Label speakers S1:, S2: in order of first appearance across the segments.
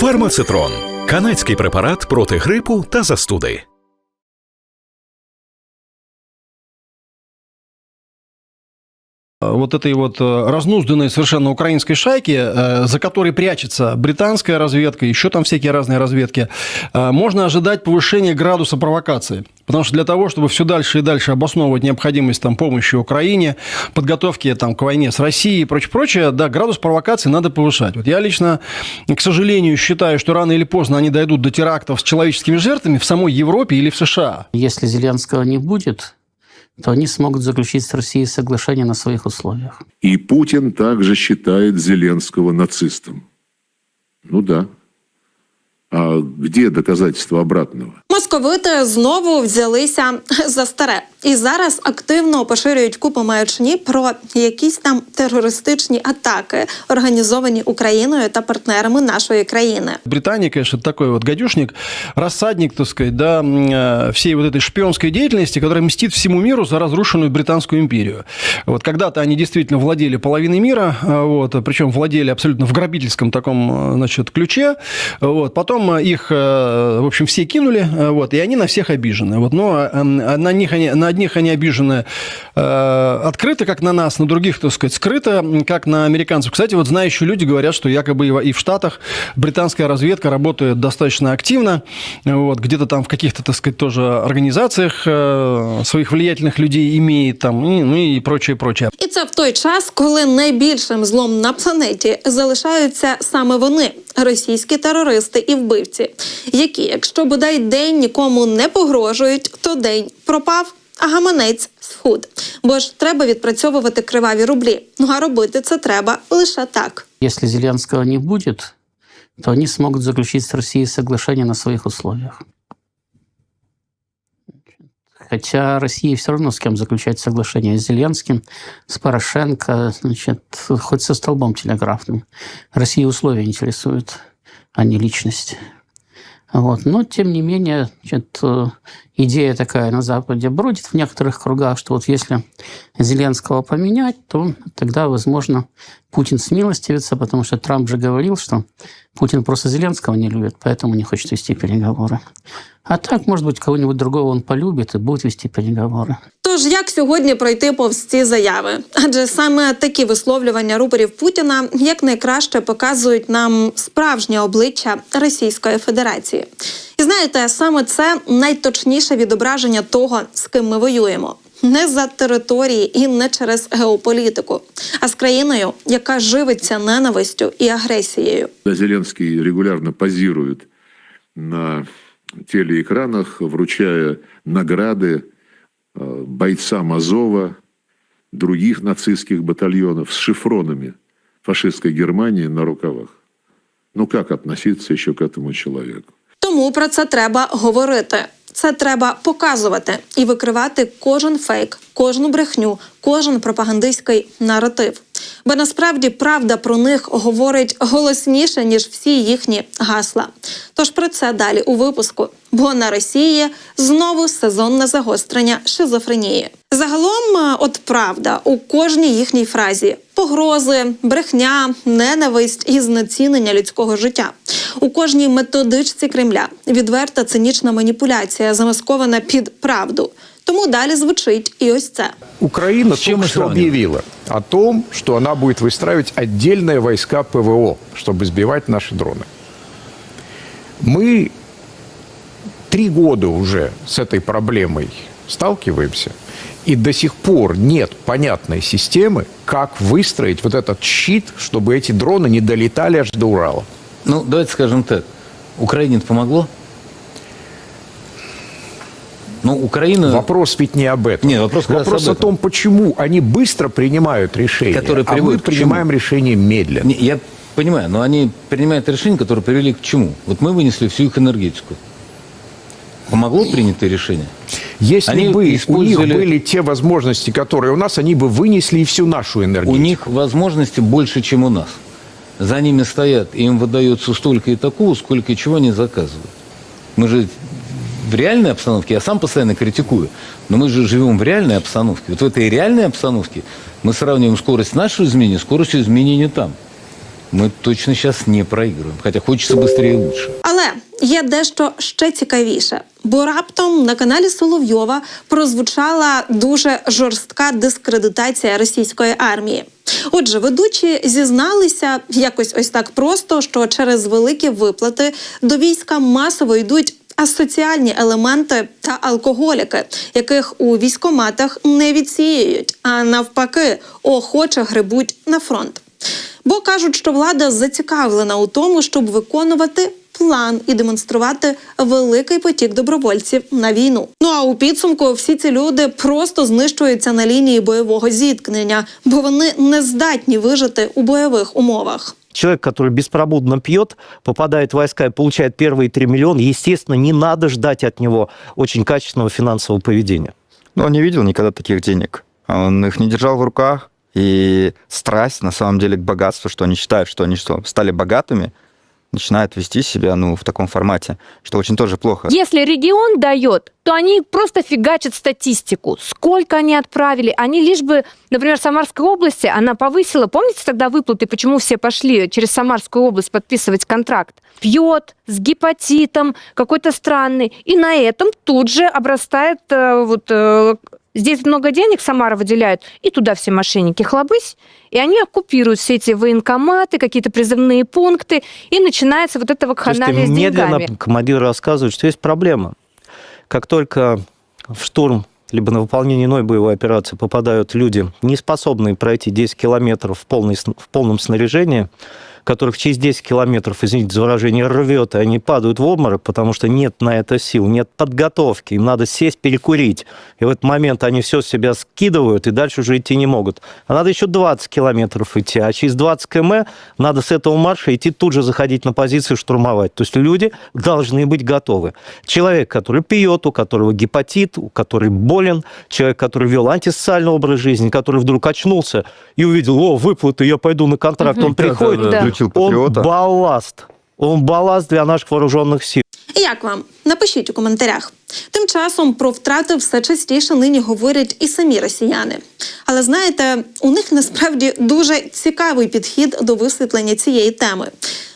S1: Фармацитрон канадський препарат проти грипу та застуди.
S2: Вот этой вот э, разнузданной совершенно украинской шайки, э, за которой прячется британская разведка, еще там всякие разные разведки, э, можно ожидать повышения градуса провокации. Потому что для того, чтобы все дальше и дальше обосновывать необходимость там, помощи Украине, подготовки там, к войне с Россией и прочее, прочее, да, градус провокации надо повышать. Вот я лично, к сожалению, считаю, что рано или поздно они дойдут до терактов с человеческими жертвами в самой Европе или в США.
S3: Если Зеленского не будет, то они смогут заключить с Россией соглашение на своих условиях.
S4: И Путин также считает Зеленского нацистом. Ну да. А где доказательства обратного?
S5: Московити знову взялися за старе і зараз активно поширюють купу маячні про якісь там терористичні атаки, організовані Україною та партнерами нашої країни.
S2: Британия, конечно, это такой вот гадюшник, рассадник, так сказать, да, м, э, всей вот этой шпионской деятельности, которая мстит всему миру за разрушенную Британскую империю. Вот когда-то они действительно владели половиной мира, э, вот, причем владели абсолютно в грабительском таком, э, значит, ключе, вот, потом э, их, э, в общем, все кинули, э, вот, и они на всех обижены, вот, но э, на них они, на одних они обижены э, открыто, как на нас, на других, так сказать, скрыто, м, как на американцев. Кстати, вот знающие люди говорят, что якобы и в- и в Штатах британская разведка работает достаточно активно, вот, где-то там в каких-то, так сказать, тоже организациях э, своих влиятельных людей имеет там, и, ну и прочее, прочее.
S5: І це в той час, коли найбільшим злом на планеті залишаються саме вони, російські терористи і вбивці, які, якщо бодай день нікому не погрожують, то день пропав. А гаманець схуд. Бо ж треба відпрацьовувати криваві рублі. Ну а робити це треба лише так.
S3: Если Зеленського не буде, то вони зможуть заключити з Росією соглашення на своїх условиях. Хотя Россия все равно с кем заключать соглашение с Зеленским, с Порошенко, значит, хоть со столбом телеграфным. России условия интересуют, а не личность. Вот. Но, тем не менее, значит, э, идея такая на Западе бродит в некоторых кругах, что вот если Зеленского поменять, то тогда, возможно, Путин смилостивится, потому что Трамп же говорил, что Путин просто Зеленского не любит, поэтому не хочет вести переговоры. А так, может быть, кого-нибудь другого он полюбит и будет вести переговоры.
S5: Тож як сьогодні пройти повз ці заяви? Адже саме такі висловлювання рупорів Путіна якнайкраще показують нам справжнє обличчя Російської Федерації. І знаєте, саме це найточніше відображення того, з ким ми воюємо. Не за території і не через геополітику, а з країною, яка живиться ненавистю і агресією.
S4: Да, Зеленский регулярно позирует на телеэкранах, вручая награды э, бойцам Азова, других нацистских батальонов с шифронами фашистской Германии на рукавах. Ну как относиться еще к этому человеку?
S5: Тому про це треба говорити. Це треба показувати і викривати кожен фейк, кожну брехню, кожен пропагандистський наратив. Бо насправді правда про них говорить голосніше ніж всі їхні гасла. Тож про це далі у випуску. Бо на Росії знову сезонне загострення шизофренії. Загалом, е, от правда, у кожній їхній фразі погрози, брехня, ненависть і знецінення людського життя. У кожній методичці Кремля відверта цинічна маніпуляція, замаскована під правду. Тому далі звучить і ось це.
S6: Украина только что объявила о том, что она будет выстраивать отдельные войска ПВО, чтобы сбивать наши дроны. Мы три года уже с этой проблемой сталкиваемся, и до сих пор нет понятной системы, как выстроить вот этот щит, чтобы эти дроны не долетали аж до Урала.
S7: Ну, давайте скажем так. Украине помогло? Ну, Украина...
S6: Вопрос ведь не об этом.
S7: Нет, вопрос
S6: вопрос
S7: об
S6: о
S7: этом.
S6: том, почему они быстро принимают решения,
S7: Которые
S6: а мы
S7: чему?
S6: принимаем решения медленно.
S7: Не, я понимаю, но они принимают решения, которые привели к чему? Вот мы вынесли всю их энергетику. Помогло принятое решение?
S6: Если
S7: Они
S6: бы у них
S7: использовали-
S6: были те возможности, которые у нас, они бы вынесли и всю нашу энергетику.
S7: У них возможности больше, чем у нас. За ними стоят, и им выдается столько и такого, сколько и чего они заказывают. Мы же в реальной обстановке, я сам постоянно критикую, но мы же живем в реальной обстановке. Вот в этой реальной обстановке мы сравниваем скорость нашего изменения с скоростью изменения там. мы точно сейчас не проигрываем. Хотя хочется быстрее и лучше.
S5: Але є дещо ще цікавіше, бо раптом на каналі Соловйова прозвучала дуже жорстка дискредитація російської армії. Отже, ведучі зізналися якось ось так просто, що через великі виплати до війська масово йдуть асоціальні елементи та алкоголіки, яких у військоматах не відсіюють, а навпаки, охоче грибуть на фронт. Бо кажуть, що влада зацікавлена у тому, щоб виконувати план і демонструвати великий потік добровольців на війну. Ну а у підсумку всі ці люди просто знищуються на лінії бойового зіткнення, бо вони не здатні вижити у бойових умовах.
S8: Человек, который беспробудно пьет, попадает в войска и получает первые 3 миллиона, естественно, не надо ждать от него очень качественного финансового поведения.
S9: Но он не видел никогда таких денег. Он их не держал в руках. И страсть, на самом деле, к богатству, что они считают, что они что, стали богатыми, начинают вести себя ну, в таком формате, что очень тоже плохо.
S10: Если регион дает, то они просто фигачат статистику. Сколько они отправили. Они лишь бы, например, в Самарской области, она повысила, помните тогда выплаты, почему все пошли через Самарскую область подписывать контракт? Пьет с гепатитом, какой-то странный. И на этом тут же обрастает э, вот э, Здесь много денег Самара выделяют, и туда все мошенники хлобысь, и они оккупируют все эти военкоматы, какие-то призывные пункты, и начинается вот
S8: есть
S10: вакханалия с
S8: медленно
S10: деньгами.
S8: командир рассказывает, что есть проблема. Как только в штурм либо на выполнение иной боевой операции попадают люди, не способные пройти 10 километров в, полной, сн- в полном снаряжении, которых через 10 километров, извините за выражение, рвет, и они падают в обморок, потому что нет на это сил, нет подготовки, им надо сесть, перекурить. И в этот момент они все с себя скидывают, и дальше уже идти не могут. А надо еще 20 километров идти, а через 20 км надо с этого марша идти тут же заходить на позицию, штурмовать. То есть люди должны быть готовы. Человек, который пьет, у которого гепатит, у который болен, человек, который вел антисоциальный образ жизни, который вдруг очнулся и увидел, о, выплаты, я пойду на контракт, он приходит,
S10: Да.
S9: Включил патриота.
S8: Он балласт для наших вооруженных сил.
S5: Як вам? Напишіть у коментарях. Тим часом про втрати все частіше нині говорять і самі росіяни. Але знаєте, у них насправді дуже цікавий підхід до висвітлення цієї теми.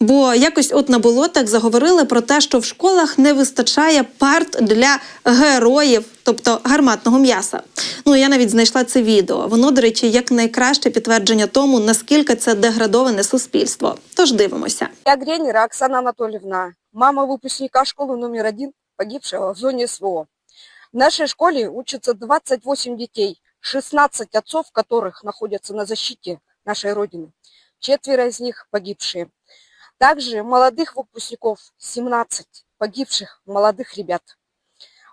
S5: Бо якось от на болотах заговорили про те, що в школах не вистачає парт для героїв, тобто гарматного м'яса. Ну я навіть знайшла це відео. Воно, до речі, як найкраще підтвердження тому, наскільки це деградоване суспільство. Тож дивимося.
S11: Я Гренера Оксана Анатольевна, мама выпускника школы номер один, погибшего в зоне СВО. В нашей школе учатся 28 детей, 16 отцов которых находятся на защите нашей Родины. Четверо из них погибшие. Также молодых выпускников 17 погибших молодых ребят,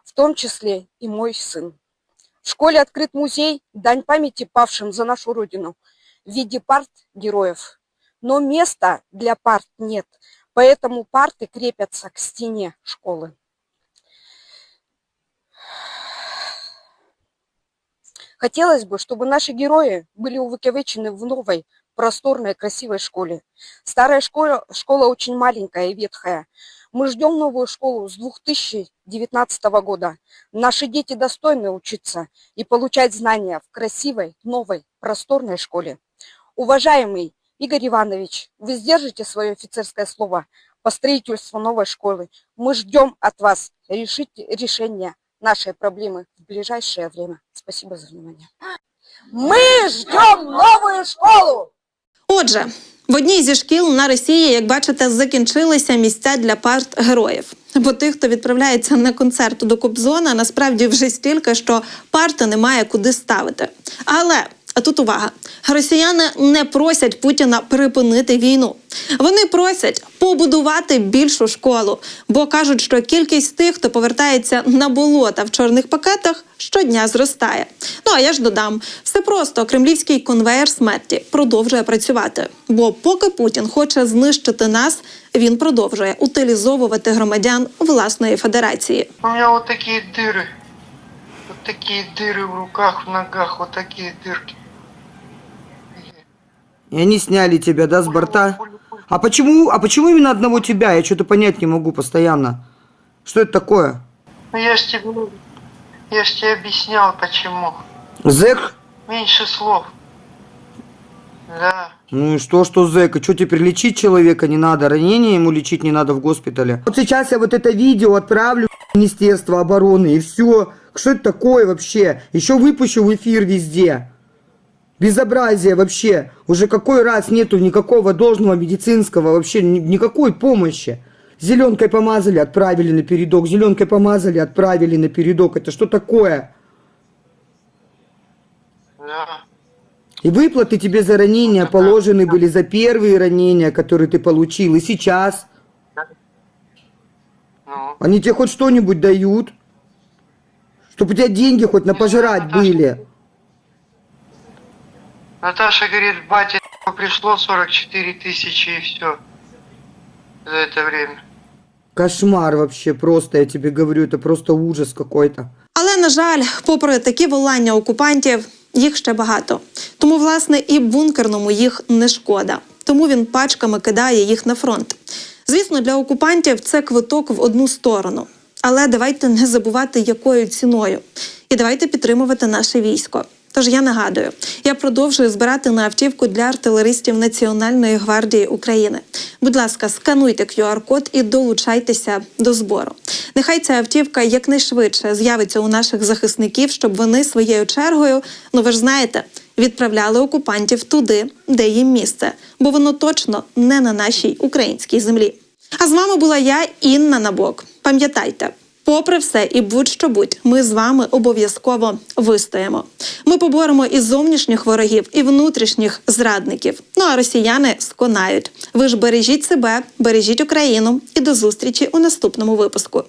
S11: в том числе и мой сын. В школе открыт музей «Дань памяти павшим за нашу Родину» в виде парт героев. Но места для парт нет, поэтому парты крепятся к стене школы. Хотелось бы, чтобы наши герои были увековечены в новой, просторной, красивой школе. Старая школа, школа очень маленькая и ветхая. Мы ждем новую школу с 2019 года. Наши дети достойны учиться и получать знания в красивой, новой, просторной школе. Уважаемый Игорь Иванович, вы сдержите свое офицерское слово по строительству новой школы. Мы ждем от вас решить решение нашей проблемы в ближайшее время. Спасибо за внимание. Мы ждем новую школу!
S5: Отже, в одній зі шкіл на Росії, як бачите, закінчилися місця для парт героїв. Бо тих, хто відправляється на концерт до Кобзона, насправді вже стільки, що парти немає куди ставити. Але а тут увага: росіяни не просять Путіна припинити війну. Вони просять побудувати більшу школу, бо кажуть, що кількість тих, хто повертається на болота в чорних пакетах, щодня зростає. Ну а я ж додам, все просто кремлівський конвеєр смерті продовжує працювати. Бо поки Путін хоче знищити нас, він продовжує утилізовувати громадян власної федерації.
S12: У меня вот такие дыры. Вот такие дыры в руках, в ногах, вот такие дырки.
S13: И они сняли тебя, да, с борта? А почему, а почему именно одного тебя? Я что-то понять не могу постоянно. Что это такое?
S12: Ну я ж тебе, я ж тебе объяснял почему.
S13: Зэк?
S12: Меньше слов. Да.
S13: Ну и что, что зэка? Что теперь лечить человека не надо? Ранение ему лечить не надо в госпитале? Вот сейчас я вот это видео отправлю в Министерство обороны и все. Что это такое вообще? Еще выпущу в эфир везде. Безобразие вообще. Уже какой раз нету никакого должного медицинского вообще ни- никакой помощи. Зеленкой помазали, отправили на передок. Зеленкой помазали, отправили на передок. Это что такое?
S12: Да.
S13: И выплаты тебе за ранения положены были за первые ранения, которые ты получил. И сейчас.
S12: Ну.
S13: Они тебе хоть что-нибудь дают? Чтобы у тебя деньги хоть на пожрать были.
S12: Наташа говорит, батя пришло 44 тысячи и все. За это время.
S13: Кошмар вообще просто, я тебе говорю, это просто ужас какой-то.
S5: Але на жаль, попри такі волання окупантів, їх ще багато. Тому, власне, і бункерному їх не шкода. Тому він пачками кидає їх на фронт. Звісно, для окупантів це квиток в одну сторону. Але давайте не забувати, якою ціною. І давайте підтримувати наше військо. Тож я нагадую, я продовжую збирати на автівку для артилеристів Національної гвардії України. Будь ласка, скануйте QR-код і долучайтеся до збору. Нехай ця автівка якнайшвидше з'явиться у наших захисників, щоб вони своєю чергою, ну ви ж знаєте, відправляли окупантів туди, де їм місце, бо воно точно не на нашій українській землі. А з вами була я, Інна Набок. Пам'ятайте, попри все і будь-що будь, ми з вами обов'язково вистоїмо. Ми поборемо і зовнішніх ворогів, і внутрішніх зрадників. Ну а росіяни сконають. Ви ж бережіть себе, бережіть Україну і до зустрічі у наступному випуску.